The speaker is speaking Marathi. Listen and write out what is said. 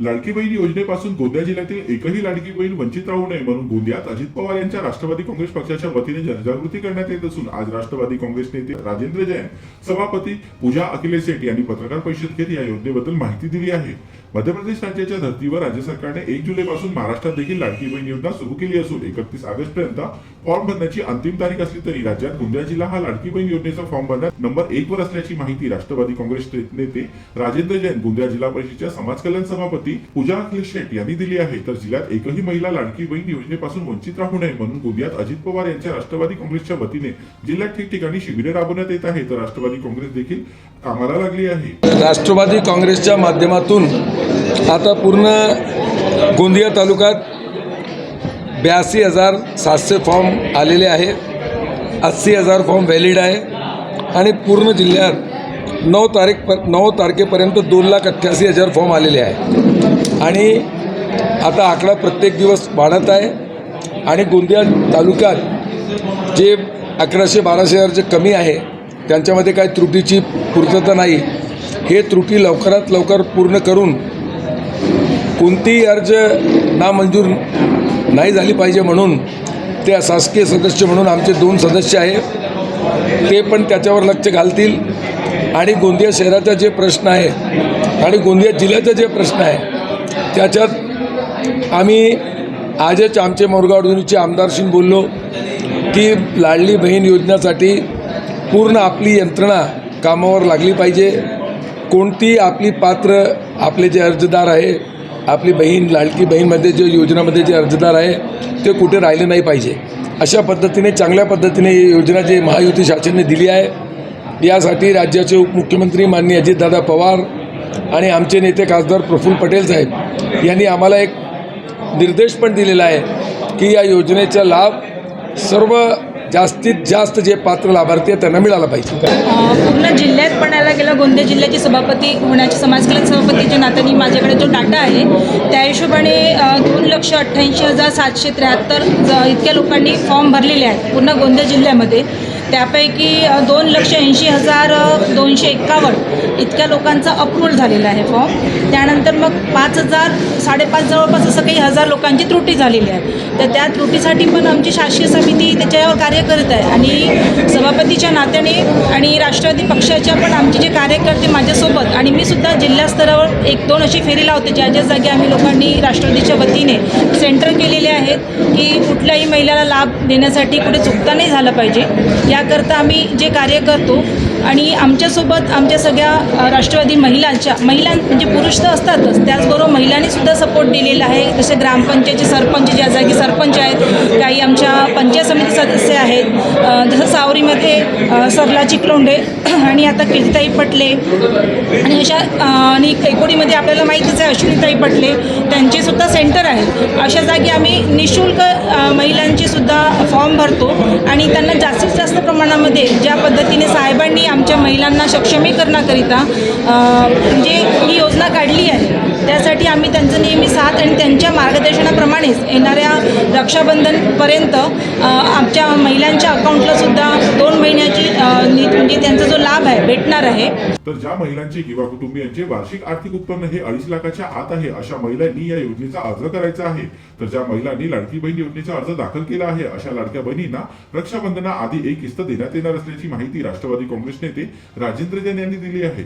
लाडकी बहीण योजनेपासून गोंदिया जिल्ह्यातील एकही लाडकी बहीण वंचित राहू नये म्हणून गोंदियात अजित पवार यांच्या राष्ट्रवादी काँग्रेस पक्षाच्या वतीने जनजागृती करण्यात येत असून आज राष्ट्रवादी काँग्रेस नेते राजेंद्र जैन सभापती पूजा अखिलेश शेट्टी यांनी पत्रकार परिषद घेत या योजनेबद्दल माहिती दिली आहे. मध्य प्रदेश राज्याच्या धर्तीवर राज्य सरकारने एक जुलैपासून महाराष्ट्रात देखील लाडकी बहीण योजना सुरू केली असून एकतीस ऑगस्ट पर्यंत फॉर्म भरण्याची अंतिम तारीख असली तरी राज्यात गोंदिया जिल्हा हा लाडकी बहीण योजनेचा फॉर्म भरण्यात नंबर एक वर असल्याची माहिती राष्ट्रवादी काँग्रेस नेते राजेंद्र जैन गोंदिया जिल्हा परिषदेच्या समाज कल्याण सभापती पूजा अखिल शेट यांनी दिली आहे. तर जिल्ह्यात एकही महिला लाडकी बहीण योजनेपासून वंचित राहू नये म्हणून गोंदियात अजित पवार यांच्या राष्ट्रवादी काँग्रेसच्या वतीने जिल्ह्यात ठिकठिकाणी शिबिरे राबवण्यात येत आहे तर राष्ट्रवादी काँग्रेस देखील कामाला लागली आहे. राष्ट्रवादी काँग्रेसच्या माध्यमातून आता पूर्ण गोंदिया तालुक्यात ब्याऐंशी हजार सातशे फॉर्म आलेले आहे. अस्सी हजार फॉर्म व्हॅलिड आहे. आणि पूर्ण जिल्ह्यात नऊ तारीख पर नऊ तारखेपर्यंत दोन लाख अठ्ठ्याऐंशी हजार फॉर्म आलेले आहे. आणि आता आकडा प्रत्येक दिवस वाढत आहे. आणि गोंदिया तालुक्यात जे अकराशे बाराशे हजार जे कमी आहे त्यांच्यामध्ये काही त्रुटीची पूर्तता नाही. हे त्रुटी लवकरात लवकर पूर्ण करून कोणतीही अर्ज नामंजूर नाही झाली पाहिजे म्हणून ते शासकीय सदस्य म्हणून आमचे दोन सदस्य आहे ते पण त्याच्यावर लक्ष घालतील. आणि गोंदिया शहराचा जे प्रश्न आहे आणि गोंदिया जिल्ह्याचा जे प्रश्न आहे त्याच्यात आम्ही आजच आमचे मोरगाव अडचणीचे आमदारशी बोललो की लाडली बहीण योजनेसाठी पूर्ण आपली यंत्रणा कामावर लागली पाहिजे. कोणती आपली पात्र आपले जे अर्जदार आहे आपली बहीण लाडकी बहीणमध्ये जे योजनामध्ये जे अर्जदार आहे ते कुठे राहिले नाही पाहिजे. अशा पद्धतीने चांगल्या पद्धतीने ही योजना जे महायुती शासनाने दिली आहे यासाठी राज्याचे उपमुख्यमंत्री माननीय अजितदादा पवार आणि आमचे नेते खासदार प्रफुल्ल पटेल साहेब यांनी आम्हाला एक निर्देश पण दिलेला आहे की या योजनेचा लाभ सर्व जास्तीत जास्त जे पात्र लाभार्थी आहेत त्यांना मिळाला पाहिजे. पूर्ण जिल्ह्यात पणाला गेलं गोंदिया जिल्ह्याचे सभापती होण्याचे समाज कल्याण सभापतीच्या नात्याने माझ्याकडे जो डाटा आहे त्या हिशोबाने दोन लक्ष अठ्ठ्याऐंशी हजार सातशे त्र्याहत्तर इतक्या लोकांनी फॉर्म भरलेले आहेत पूर्ण गोंदिया जिल्ह्यामध्ये. त्यापैकी दोन लक्ष ऐंशी हजार दोनशे एक्कावन्न इतक्या लोकांचा अप्रूव्हल झालेला आहे फॉर्म. त्यानंतर मग पाच हजार साडेपाच जवळपास असं काही हजार लोकांची त्रुटी झालेली आहे. तर त्या त्रुटीसाठी पण आमची शासकीय समिती त्याच्यावर कार्य करत आहे. आणि सभापतीच्या नात्याने आणि राष्ट्रवादी पक्षाच्या पण आमचे जे कार्यकर्ते माझ्यासोबत आणि मी सुद्धा जिल्हा स्तरावर एक दोन अशी फेरी लावते. ज्या ज्या जागी आम्ही लोकांनी राष्ट्रवादीच्या वतीने सेंटर केलेले आहेत की कुठल्याही महिलाला लाभ देण्यासाठी कुठे चुकता नाही झालं पाहिजे. या याकरता आम्ही जे कार्य करतो आणि आमच्यासोबत आमच्या सगळ्या राष्ट्रवादी महिलांच्या महिलां म्हणजे पुरुष तर असतातच. त्याचबरोबर महिलांनी सुद्धा सपोर्ट दिलेला आहे. जसे ग्रामपंचायतचे सरपंच ज्या जागी सरपंच आहेत काही आमच्या पंचायत समिती सदस्य आहेत. जसं सावरीमध्ये सरला चिकलोंडे आणि आता कीर्तिताई पटले. आणि अशा आणि एकोडीमध्ये आपल्याला माहितीच आहे अश्विनीताई पटले. त्यांचे सुद्धा सेंटर आहेत. अशा जागी आम्ही निशुल्क अ, सुद्धा फॉर्म भरतो. आणि त्यांना जास्तीत जास्त प्रमाणामध्ये ज्या पद्धतीने साहेबांनी आमच्या महिलांना सक्षमीकरणाकरिता म्हणजे ही योजना काढली आहे. त्यासाठी आम्ही त्यांचं नेहमी साथ आणि त्यांच्या मार्गदर्शनाप्रमाणेच येणाऱ्या रक्षाबंधनपर्यंत आमच्या महिलांच्या अकाउंटलासुद्धा दोन महिन्याची म्हणजे त्यांचा लाभ आहे भेटणार आहे. तर ज्या महिलांचे किंवा कुटुंबियांचे वार्षिक आर्थिक उत्पन्न हे अडीच लाखाच्या आत आहे अशा महिलांनी या योजनेचा अर्ज करायचा आहे. तर ज्या महिलांनी लाडकी बहीण योजनेचा अर्ज दाखल केला आहे अशा लाडक्या बहिणींना रक्षाबंधना आधी एक किस्त देण्यात येणार असल्याची माहिती राष्ट्रवादी काँग्रेस नेते राजेंद्र जैन यांनी दिली आहे.